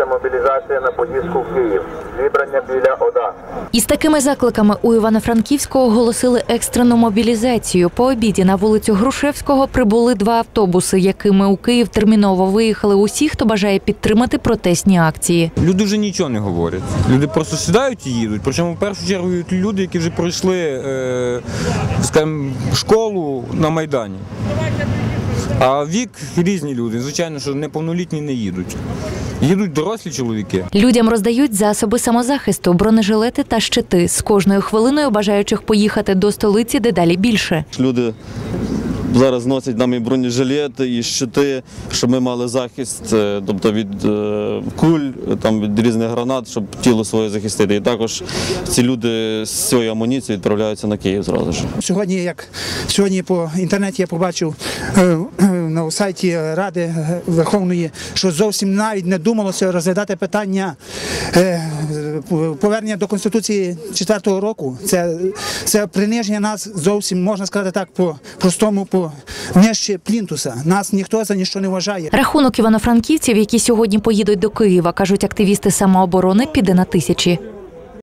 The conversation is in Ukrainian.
Починається мобілізація на поїздку в Київ. Зібрання біля ОДА. Із такими закликами у Івано-Франківську оголосили екстрену мобілізацію. По обіді на вулицю Грушевського прибули два автобуси, якими у Київ терміново виїхали усі, хто бажає підтримати протестні акції. Люди вже нічого не говорять. Люди просто сідають і їдуть. Причому в першу чергу люди, які вже пройшли е, скажімо, школу на Майдані. А вік різні люди. Звичайно, що неповнолітні не їдуть. Їдуть дорослі чоловіки. Людям роздають засоби самозахисту, бронежилети та щити. З кожною хвилиною бажаючих поїхати до столиці дедалі більше. Люди зараз носять нам і бронежилети, і щити, щоб ми мали захист, е, тобто від е, куль, там від різних гранат, щоб тіло своє захистити. І також ці люди з цією амуніцією відправляються на Київ зразу ж. Сьогодні, як сьогодні по інтернеті я побачив е, на сайті Ради Верховної, що зовсім навіть не думалося розглядати питання повернення до Конституції 4-го року. Це, це приниження нас зовсім, можна сказати так, по простому, по нижче плінтуса. Нас ніхто за ніщо не вважає. Рахунок івано-франківців, які сьогодні поїдуть до Києва, кажуть активісти самооборони, піде на тисячі.